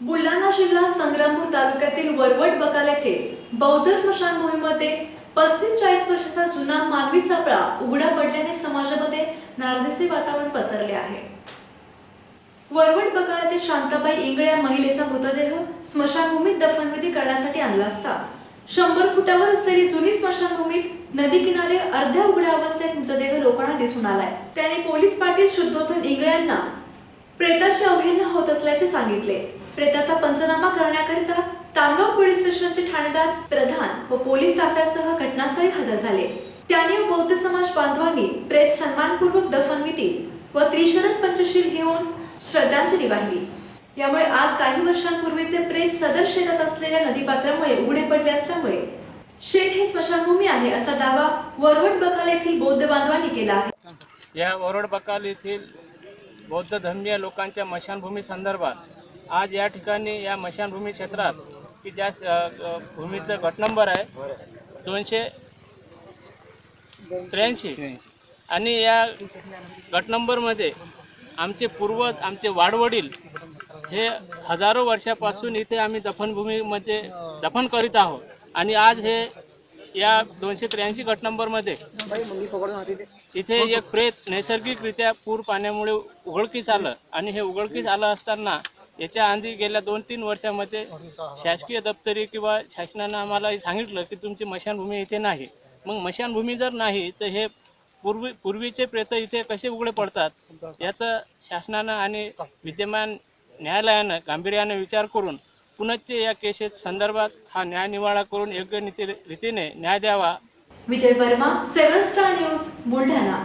बुलढाणा जिल्हा संग्रामपूर तालुक्यातील वरवट बकाल येथे बौद्ध स्मशानभूमीमध्ये पस्तीस चाळीस वर्षाचा जुना मानवी सापळा उघडा पडल्याने समाजामध्ये नाराजीचे वातावरण पसरले आहे. वरवट बकाल येथे शांताबाई इंगळे या महिलेचा मृतदेह स्मशानभूमीत दफनविधी करण्यासाठी आणला असता. शंभर फुटावर असलेली जुनी स्मशानभूमीत नदी किनारे अर्ध्या उघड्या अवस्थेत मृतदेह लोकांना दिसून आलाय. त्यांनी पोलीस पाटील शुद्धोधन इंगळे यांना प्रेताची अवहेलना होत असल्याचे सांगितले. प्रेताचा पंचनामा करण्याकरिता तामगाव पोलीस स्टेशनचे ठाणेदार प्रधान व पोलीस ताफ्यासह घटनास्थळी हजर झाले. त्यांनी व बौद्ध समाज बांधवांनी प्रेत सन्मानपूर्वक दफनविधी व त्रिशरण पंचशील घेऊन श्रद्धांजली वाहिली. यामुळे आज काही वर्षांपूर्वीचे प्रेत सदर शेतात असलेल्या नदीपात्रामुळे उघडे पडले असल्यामुळे शेत हे स्मशानभूमी आहे असा दावा वरवड बकाल येथील बौद्ध बांधवांनी केला आहे. या वरवड बकाल येथील बौद्ध धर्मीय लोकांच्या मशानभूमी संदर्भात आज या ठिकाणी या मशानभूमी क्षेत्रात की ज्या भूमीचं गट नंबर आहे दोनशे त्र्याऐंशी. आणि या गट नंबरमध्ये आमचे पूर्वज आमचे वाडवडील हे हजारो वर्षापासून इथे आम्ही दफनभूमीमध्ये दफन करीत आहोत. आणि आज हे या दोनशे त्र्याऐंशी गट नंबरमध्ये इथे एक प्रेत नैसर्गिकरित्या पूर पाण्यामुळे उघडकीस आलं. आणि हे उघडकीस आलं असताना याच्या आधी गेल्या दोन तीन वर्षामध्ये शासकीय दप्तरी किंवा शासनानं आम्हाला सांगितलं की तुमची मशानभूमी इथे नाही. मग मशानभूमी जर नाही तर हे पूर्वी पूर्वीचे प्रेत इथे कसे उघडे पडतात याचं शासनानं आणि विद्यमान न्यायालयानं गांभीर्यानं विचार करून पुनश्च या केसेस संदर्भात हा न्यायनिवाडा करून योग्य रीतीने न्याय द्यावा. Vijay Verma seven star news Buldhana.